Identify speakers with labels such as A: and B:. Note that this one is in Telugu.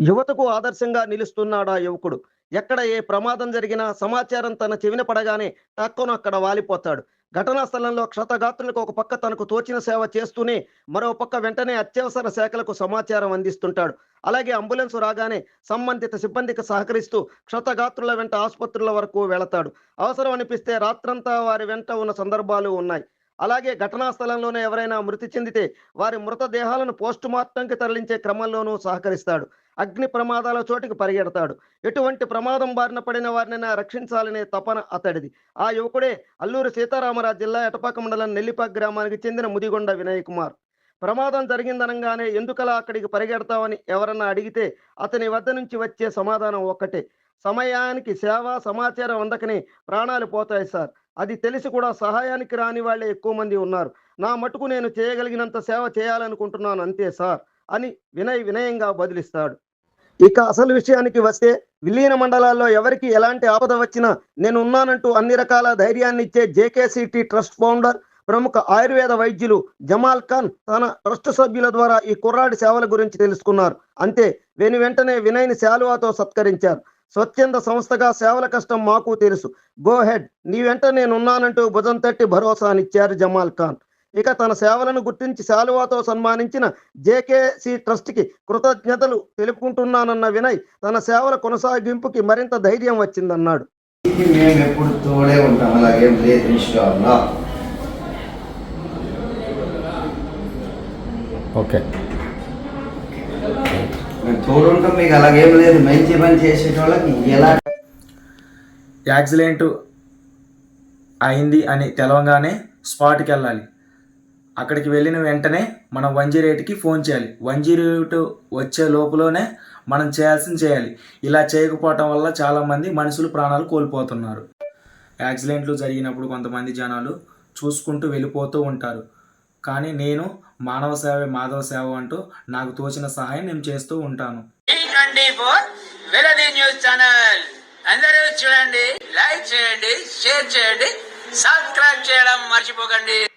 A: యువతకు ఆదర్శంగా నిలుస్తున్నాడా యువకుడు? ఎక్కడ ఏ ప్రమాదం జరిగినా సమాచారం తన చెవిన పడగానే టక్కున అక్కడ వాలిపోతాడు. ఘటనా స్థలంలో క్షతగాత్రులకు ఒక పక్క తనకు తోచిన సేవ చేస్తూనే మరో పక్క వెంటనే అత్యవసర శాఖలకు సమాచారం అందిస్తుంటాడు. అలాగే అంబులెన్స్ రాగానే సంబంధిత సిబ్బందికి సహకరిస్తూ క్షతగాత్రుల వెంట ఆసుపత్రుల వరకు వెళతాడు. అవసరం అనిపిస్తే రాత్రంతా వారి వెంట ఉన్న సందర్భాలు ఉన్నాయి. అలాగే ఘటనా స్థలంలోనే ఎవరైనా మృతి చెందితే వారి మృతదేహాలను పోస్టుమార్టంకి తరలించే క్రమంలోనూ సహకరిస్తాడు. అగ్ని ప్రమాదాల చోటికి పరిగెడతాడు. ఎటువంటి ప్రమాదం బారిన పడిన వారినైనా రక్షించాలనే తపన అతడిది. ఆ యువకుడే అల్లూరు సీతారామరాజు జిల్లా ఎటపాక మండలం నెల్లిపాక్ గ్రామానికి చెందిన ముదిగొండ వినయ్ కుమార్. ప్రమాదం జరిగిందనగానే ఎందుకలా అక్కడికి పరిగెడతామని ఎవరన్నా అడిగితే అతని వద్ద నుంచి వచ్చే సమాధానం ఒక్కటే. సమయానికి సేవ సమాచారం అందకనే ప్రాణాలు పోతాయి సార్. అది తెలిసి కూడా సహాయానికి రాని వాళ్ళే ఎక్కువ మంది ఉన్నారు. నా మటుకు నేను చేయగలిగినంత సేవ చేయాలనుకుంటున్నాను అంతే సార్ అని వినయ్ వినయంగా బదులిస్తాడు. ఇక అసలు విషయానికి వస్తే విలీన మండలాల్లో ఎవరికి ఎలాంటి ఆపద వచ్చినా నేను ఉన్నానంటూ అన్ని రకాల ధైర్యాన్ని ఇచ్చే జేకేసిటీ ట్రస్ట్ ఫౌండర్ ప్రముఖ ఆయుర్వేద వైద్యులు జమాల్ ఖాన్ తన ట్రస్ట్ సభ్యుల ద్వారా ఈ కుర్రాడి సేవల గురించి తెలుసుకున్నారు. అంతే వెను వెంటనే వినయ్ని శాలువాతో సత్కరించారు. స్వచ్ఛంద సంస్థగా సేవల కష్టం మాకు తెలుసు. గో హెడ్ నీ వెంట నేనున్నానంటూ భుజం తట్టి భరోసానిచ్చారు జమాల్ ఖాన్. ఇక తన సేవలను గుర్తించి శాలువాతో సన్మానించిన జేకేసి ట్రస్ట్కి కృతజ్ఞతలు తెలుపుకుంటున్నానన్న వినయ్ తన సేవల కొనసాగింపుకి మరింత ధైర్యం వచ్చిందన్నాడు.
B: నీకు మేము ఎప్పుడు తోడే ఉంటాం అలాగేం లేదు ఇన్షాల్లా
C: ఓకే.
B: మేము తోడు ఉంటాం మీకు అలాగేం లేదు. మంచి పని చేసేటోళ్ళకి ఎలా
C: యాక్సిడెంట్ అయింది అని తెలవగానే స్పాట్కి వెళ్ళాలి. అక్కడికి వెళ్ళిన వెంటనే మనం వన్ జీరో ఎయిట్కి ఫోన్ చేయాలి. వన్ జీరో ఎయిట్ వచ్చే లోపలనే మనం చేయాల్సింది చేయాలి. ఇలా చేయకపోవటం వల్ల చాలామంది మనుషులు ప్రాణాలు కోల్పోతున్నారు. యాక్సిడెంట్లు జరిగినప్పుడు కొంతమంది జనాలు చూసుకుంటూ వెళ్ళిపోతూ ఉంటారు. కానీ నేను మానవ సేవ మాధవ సేవ అంటూ నాకు తోచిన సహాయం నేను చేస్తూ ఉంటాను.
D: News channel. అందరూ చూడండి లైక్ చేయండి షేర్ చేయండి సబ్స్క్రైబ్ చేయడం మర్చిపోకండి.